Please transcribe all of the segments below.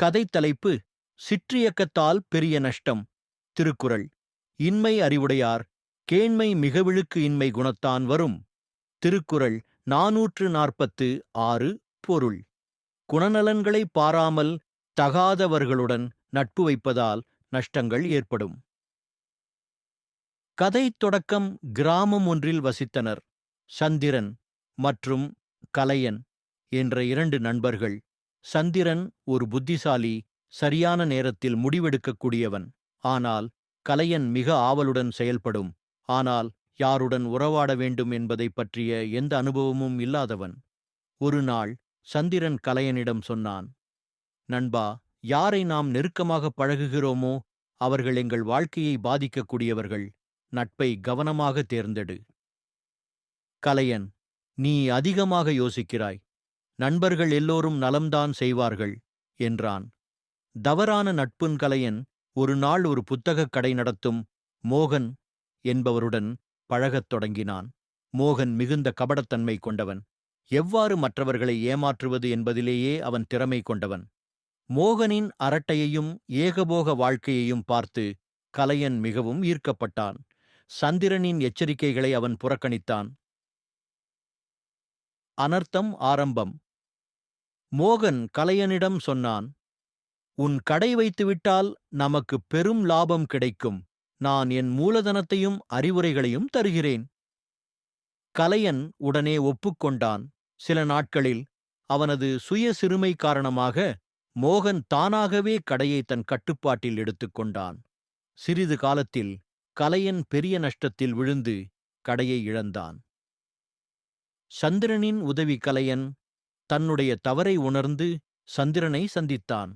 கதை தலைப்பு சிற்றியக்கத்தால் பெரிய நஷ்டம். திருக்குறள். இன்மை அறிவுடையார் கேண்மை மிகவிழுக்கு இன்மை குணத்தான் வரும். திருக்குறள் நாநூற்று நாற்பத்து ஆறு பொருள். குணநலன்களை பாராமல் தகாதவர்களுடன் நட்பு வைப்பதால் நஷ்டங்கள் ஏற்படும். கதை தொடக்கம் கிராமம் ஒன்றில் வசித்தனர். சந்திரன் மற்றும் கலையன் என்ற இரண்டு நண்பர்கள். சந்திரன் ஒரு புத்திசாலி சரியான நேரத்தில் முடிவெடுக்கக்கூடியவன். ஆனால் கலையன் மிக ஆவலுடன் செயல்படும். ஆனால் யாருடன் உறவாட வேண்டும் என்பதைப் பற்றிய எந்த அனுபவமும் இல்லாதவன். ஒரு நாள் சந்திரன் கலையனிடம் சொன்னான் நண்பா யாரை நாம் நெருக்கமாக பழகுகிறோமோ அவர்கள் எங்கள் வாழ்க்கையை பாதிக்கக்கூடியவர்கள். நட்பை கவனமாக தேர்ந்தெடு. கலையன் நீ அதிகமாக யோசிக்கிறாய். நண்பர்கள் எல்லோரும் நலம்தான் செய்வார்கள் என்றான். தவறான நட்புன் கலையன் ஒரு நாள் ஒரு புத்தகக் கடை நடத்தும் மோகன் என்பவருடன் பழகத் தொடங்கினான். மோகன் மிகுந்த கபடத்தன்மை கொண்டவன். எவ்வாறு மற்றவர்களை ஏமாற்றுவது என்பதிலேயே அவன் திறமை கொண்டவன். மோகனின் அரட்டையையும் ஏகபோக வாழ்க்கையையும் பார்த்து கலையன் மிகவும் ஈர்க்கப்பட்டான். சந்திரனின் எச்சரிக்கைகளை அவன் புறக்கணித்தான். அனர்த்தம் ஆரம்பம். மோகன் கலையனிடம் சொன்னான் உன் கடை வைத்துவிட்டால் நமக்கு பெரும் லாபம் கிடைக்கும். நான் என் மூலதனத்தையும் அறிவுரைகளையும் தருகிறேன். கலையன் உடனே ஒப்புக்கொண்டான். சில நாட்களில் அவனது சுய சிறுமை காரணமாக மோகன் தானாகவே கடையை தன் கட்டுப்பாட்டில் எடுத்துக்கொண்டான் சிறிது காலத்தில் கலையன் பெரிய நஷ்டத்தில் விழுந்து கடையை இழந்தான். சந்திரனின் உதவி கலையன் தன்னுடைய தவறை உணர்ந்து சந்திரனை சந்தித்தான்.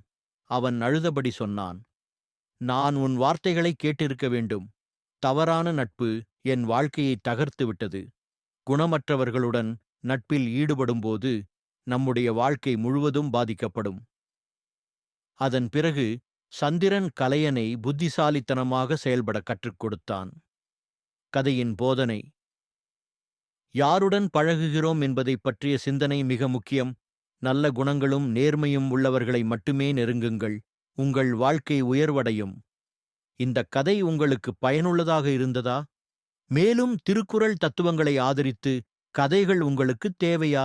அவன் அழுதபடி சொன்னான் நான் உன் வார்த்தைகளை கேட்டிருக்க வேண்டும். தவறான நட்பு என் வாழ்க்கையை தகர்த்து விட்டது. குணமற்றவர்களுடன் நட்பில் ஈடுபடும்போது நம்முடைய வாழ்க்கை முழுவதும் பாதிக்கப்படும் அதன் பிறகு சந்திரன் கலையனை புத்திசாலித்தனமாக செயல்பட கற்றுக் கொடுத்தான். கதையின் போதனை யாருடன் பழகுகிறோம் என்பதைப் பற்றிய சிந்தனை மிக முக்கியம். நல்ல குணங்களும் நேர்மையும் உள்ளவர்களை மட்டுமே நெருங்குங்கள். உங்கள் வாழ்க்கை உயர்வடையும். இந்த கதை உங்களுக்கு பயனுள்ளதாக இருந்ததா? மேலும் திருக்குறள் தத்துவங்களை ஆதரித்து கதைகள் உங்களுக்கு தேவையா?